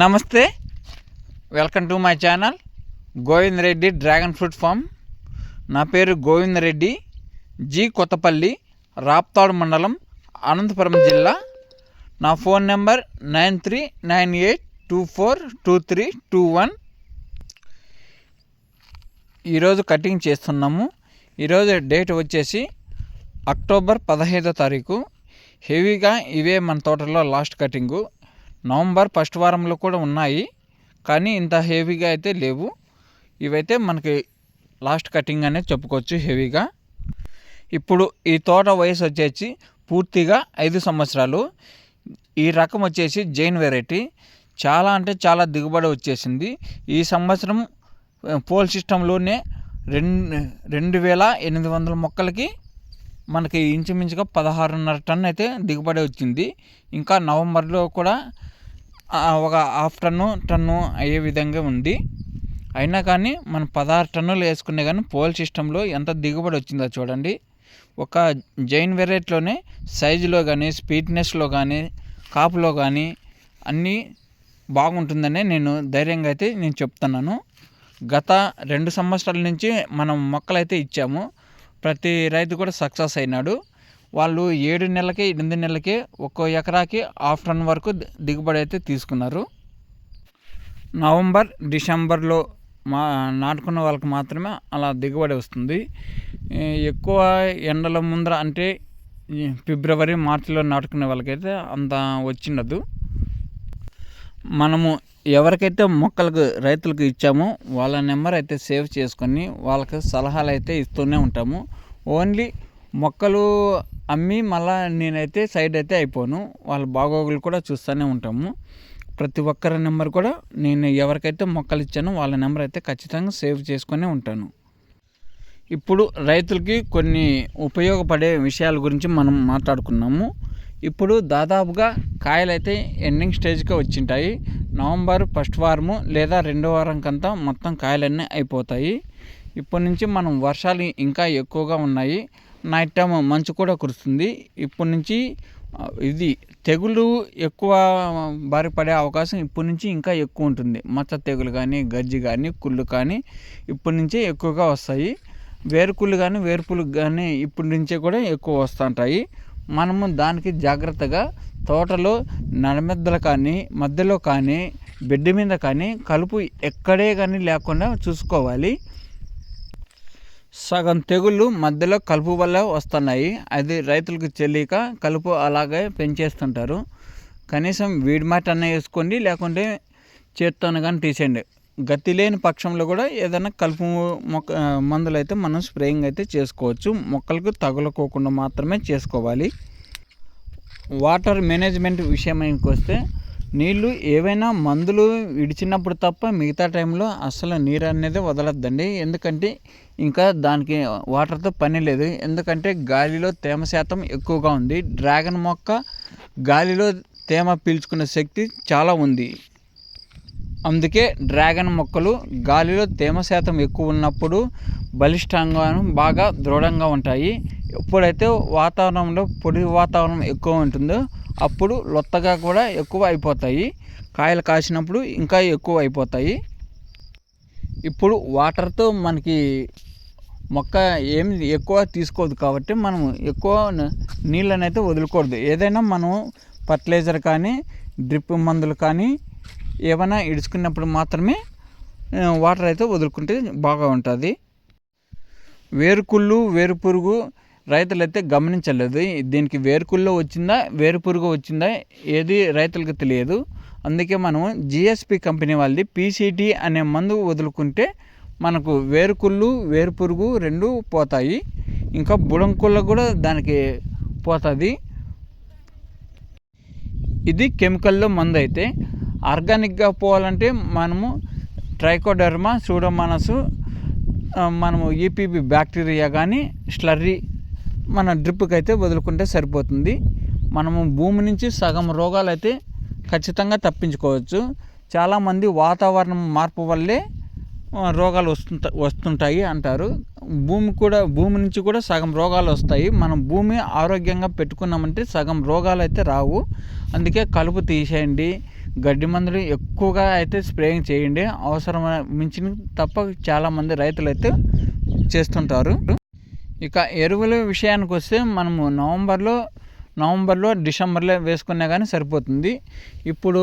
నమస్తే welcome to my channel Govind Reddy dragon fruit farm. నా పేరు గోవింద్ రెడ్డి జి కొత్తపల్లి రాప్తాడు మండలం అనంతపురం జిల్లా. నా phone number nine three nine eight two four two three two one. ఈరోజు cutting చేస్తున్నాము. ఈరోజు డేట్ వచ్చేసి అక్టోబర్ పదహైదో తారీఖు. హెవీగా ఇవే మన తోటలో లాస్ట్ కటింగు. నవంబర్ ఫస్ట్ వారంలో కూడా ఉన్నాయి కానీ ఇంత హెవీగా అయితే లేవు. ఇవైతే మనకి లాస్ట్ కటింగ్ అనేది చెప్పుకోవచ్చు హెవీగా. ఇప్పుడు ఈ తోట వయసు వచ్చేసి పూర్తిగా ఐదు సంవత్సరాలు. ఈ రకం వచ్చేసి జైన్ వెరైటీ. చాలా అంటే చాలా దిగుబడి వచ్చేసింది. ఈ సంవత్సరం పోల్ సిస్టంలోనే రెండు రెండు వేల ఎనిమిది వందల మొక్కలకి మనకి ఇంచుమించుగా పదహారున్నర టన్ అయితే దిగుబడి వచ్చింది. ఇంకా నవంబర్లో కూడా ఒక హాఫ్ టన్ను టన్ను అయ్యే విధంగా ఉంది. అయినా కానీ మనం పదహారు టన్నులు వేసుకునే కానీ పోల్ సిస్టంలో ఎంత దిగుబడి వచ్చిందో చూడండి. ఒక జైన్ వెరైటీలోనే సైజులో కానీ స్పీడ్నెస్లో కానీ కాపులో కానీ అన్నీ బాగుంటుందనే నేను ధైర్యంగా అయితే నేను చెప్తున్నాను. గత రెండు సంవత్సరాల నుంచి మనం మొక్కలైతే ఇచ్చాము. ప్రతి రైతు కూడా సక్సెస్ అయినాడు. వాళ్ళు ఏడు నెలలకే ఎనిమిది నెలలకే ఒక్కో ఎకరాకి హాఫ్ టన్ వరకు దిగుబడి అయితే తీసుకున్నారు. నవంబర్ డిసెంబర్లో మా నాటుకున్న వాళ్ళకి మాత్రమే అలా దిగుబడి వస్తుంది. ఎక్కువ ఎండల ముందర అంటే ఫిబ్రవరి మార్చిలో నాటుకునే వాళ్ళకైతే అంత వచ్చిండదు. మనము ఎవరికైతే మొక్కలకు రైతులకు ఇచ్చామో వాళ్ళ నెంబర్ అయితే సేవ్ చేసుకొని వాళ్ళకి సలహాలు అయితే ఇస్తూనే ఉంటాము. ఓన్లీ మొక్కలు అమ్మి మళ్ళీ నేనైతే సైడ్ అయితే అయిపోను. వాళ్ళ బాగోగులు కూడా చూస్తూనే ఉంటాము. ప్రతి ఒక్కరి నెంబర్ కూడా నేను ఎవరికైతే మొక్కలు ఇచ్చానో వాళ్ళ నెంబర్ అయితే ఖచ్చితంగా సేవ్ చేసుకునే ఉంటాను. ఇప్పుడు రైతులకి కొన్ని ఉపయోగపడే విషయాల గురించి మనం మాట్లాడుకున్నాము. ఇప్పుడు దాదాపుగా కాయలు అయితే ఎండింగ్ స్టేజ్కి వచ్చింటాయి. నవంబర్ ఫస్ట్ వారము లేదా రెండో వారం కంతా మొత్తం కాయలన్నీ అయిపోతాయి. ఇప్పటి నుంచి మనం వర్షాలు ఇంకా ఎక్కువగా ఉన్నాయి. నైట్ టైం మంచు కూడా కురుస్తుంది. ఇప్పటి నుంచి ఇది తెగులు ఎక్కువ బారి పడే అవకాశం ఇప్పటి నుంచి ఇంకా ఎక్కువ ఉంటుంది. మచ్చ తెగులు కానీ గజ్జి కానీ కుళ్ళు కానీ ఇప్పటి నుంచే ఎక్కువగా వస్తాయి. వేరుకుళ్ళు కానీ వేర్పులు కానీ ఇప్పటి నుంచే కూడా ఎక్కువ వస్తుంటాయి మనము దానికి జాగ్రత్తగా తోటలో నడమెద్దలు కానీ మధ్యలో కానీ బెడ్ మీద కానీ కలుపు ఎక్కడే కానీ లేకుండా చూసుకోవాలి. సగం తెగుళ్ళు మధ్యలో కలుపు వల్ల వస్తున్నాయి. అది రైతులకు తెలియక కలుపు అలాగే పెంచేస్తుంటారు. కనీసం వీడి మాట అన్న వేసుకోండి లేకుంటే చేత్తోన కానీ తీసేయండి. గతి లేని పక్షంలో కూడా ఏదైనా కలుపు మొక్క మందులు అయితే మనం స్ప్రేయింగ్ అయితే చేసుకోవచ్చు. మొక్కలకు తగులుకోకుండా మాత్రమే చేసుకోవాలి. వాటర్ మేనేజ్మెంట్ విషయానికి వస్తే నీళ్ళు ఏవైనా మందులు విడిచినప్పుడు తప్ప మిగతా టైంలో అసలు నీరు అనేది వదలద్దండి. ఎందుకంటే ఇంకా దానికి వాటర్తో పని లేదు. ఎందుకంటే గాలిలో తేమ శాతం ఎక్కువగా ఉంది. డ్రాగన్ మొక్క గాలిలో తేమ పీల్చుకునే శక్తి చాలా ఉంది. అందుకే డ్రాగన్ మొక్కలు గాలిలో తేమ శాతం ఎక్కువ ఉన్నప్పుడు బలిష్టంగాను బాగా దృఢంగా ఉంటాయి. ఎప్పుడైతే వాతావరణంలో పొడి వాతావరణం ఎక్కువ ఉంటుందో అప్పుడు లొత్తగా కూడా ఎక్కువ అయిపోతాయి. కాయలు కాసినప్పుడు ఇంకా ఎక్కువ అయిపోతాయి. ఇప్పుడు వాటర్తో మనకి మొక్క ఏం ఎక్కువ తీసుకోదు కాబట్టి మనం ఎక్కువ నీళ్ళని అయితే వదులుకూడదు ఏదైనా మనం ఫర్టిలైజర్ కానీ డ్రిప్ మందులు కానీ ఏమైనా ఇడుచుకున్నప్పుడు మాత్రమే వాటర్ అయితే వదులుకుంటే బాగా ఉంటుంది. వేరుకుళ్ళు వేరు పురుగు రైతులైతే గమనించలేదు. దీనికి వేరుకుల్లో వచ్చిందా వేరు పురుగు వచ్చిందా ఏది రైతులకు తెలియదు. అందుకే మనం జిఎస్పి కంపెనీ వాళ్ళది పీసీటీ అనే మందు వదులుకుంటే మనకు వేరుకుళ్ళు వేరు పురుగు రెండు పోతాయి. ఇంకా బుడంకుళ్ళ కూడా దానికి పోతుంది. ఇది కెమికల్లో మందు అయితే ఆర్గానిక్గా పోవాలంటే మనము ట్రైకోడర్మా సూడోమానసు మనము ఈపీబీ బ్యాక్టీరియా కానీ స్లర్రీ మన డ్రిప్కి అయితే వదులుకుంటే సరిపోతుంది. మనము భూమి నుంచి సగం రోగాలు అయితే ఖచ్చితంగా తప్పించుకోవచ్చు. చాలామంది వాతావరణం మార్పు వల్లే రోగాలు వస్తుంట వస్తుంటాయి అంటారు. భూమి కూడా భూమి నుంచి కూడా సగం రోగాలు వస్తాయి. మనం భూమి ఆరోగ్యంగా పెట్టుకున్నామంటే సగం రోగాలు అయితే రావు. అందుకే కలుపు తీసేయండి. గడ్డి మందులు ఎక్కువగా అయితే స్ప్రేయింగ్ చేయండి. అవసరం మించిన తప్ప చాలామంది రైతులు అయితే చేస్తుంటారు. ఇక ఎరువుల విషయానికి వస్తే మనము నవంబర్లో నవంబర్లో డిసెంబర్లో వేసుకున్నా కానీ సరిపోతుంది. ఇప్పుడు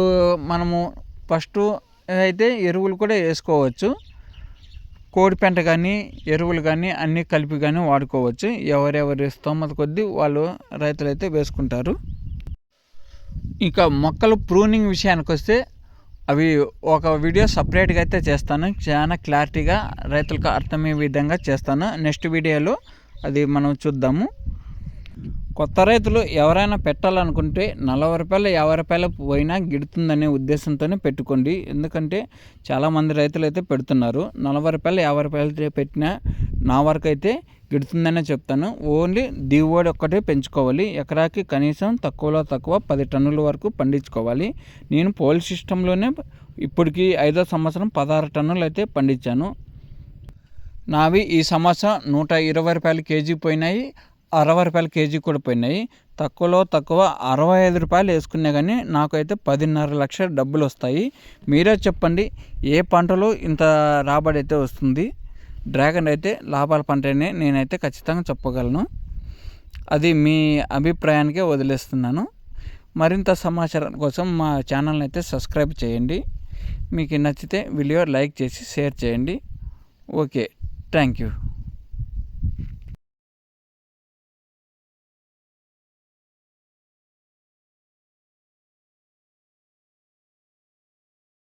మనము ఫస్ట్ అయితే ఎరువులు కూడా వేసుకోవచ్చు. కోడిపెంట కానీ ఎరువులు కానీ అన్నీ కలిపి కానీ వాడుకోవచ్చు. ఎవరెవరి స్తోమత కొద్దీ వాళ్ళు రైతులు అయితే వేసుకుంటారు. ఇంకా మొక్కలు ప్రూనింగ్ విషయానికి వస్తే అవి ఒక వీడియో సపరేట్గా అయితే చేస్తాను. చాలా క్లారిటీగా రైతులకు అర్థమయ్యే విధంగా చేస్తాను. నెక్స్ట్ వీడియోలో అది మనం చూద్దాము. కొత్త రైతులు ఎవరైనా పెట్టాలనుకుంటే నలభై రూపాయలు యాభై రూపాయలు పోయినా గిడుతుందనే ఉద్దేశంతోనే పెట్టుకోండి. ఎందుకంటే చాలామంది రైతులు అయితే పెడుతున్నారు. నలభై రూపాయలు యాభై రూపాయలు పెట్టినా నా వరకు అయితే గిడుతుందనే చెప్తాను. ఓన్లీ దిగుబడి ఒక్కటే పెంచుకోవాలి. ఎకరాకి కనీసం తక్కువలో తక్కువ పది టన్నుల వరకు పండించుకోవాలి. నేను పోల్ సిస్టంలోనే ఇప్పటికి ఐదో సంవత్సరం పదహారు టన్నులు అయితే పండించాను. నావి ఈ సంవత్సరం నూట ఇరవై రూపాయలు కేజీ పోయినాయి అరవై రూపాయలు కేజీ కూడా పోయినాయి. తక్కువలో తక్కువ అరవై ఐదు రూపాయలు వేసుకున్నా కానీ నాకైతే పదిన్నర లక్షల డబ్బులు వస్తాయి. మీరే చెప్పండి ఏ పంటలో ఇంత రాబడి అయితే వస్తుంది? డ్రాగన్ అయితే లాభాల పంటనే నేనైతే ఖచ్చితంగా చెప్పగలను. అది మీ అభిప్రాయానికే వదిలేస్తున్నాను. మరింత సమాచారం కోసం మా ఛానల్ని అయితే సబ్స్క్రైబ్ చేయండి. మీకు నచ్చితే వీడియో లైక్ చేసి షేర్ చేయండి. ఓకే. Thank you.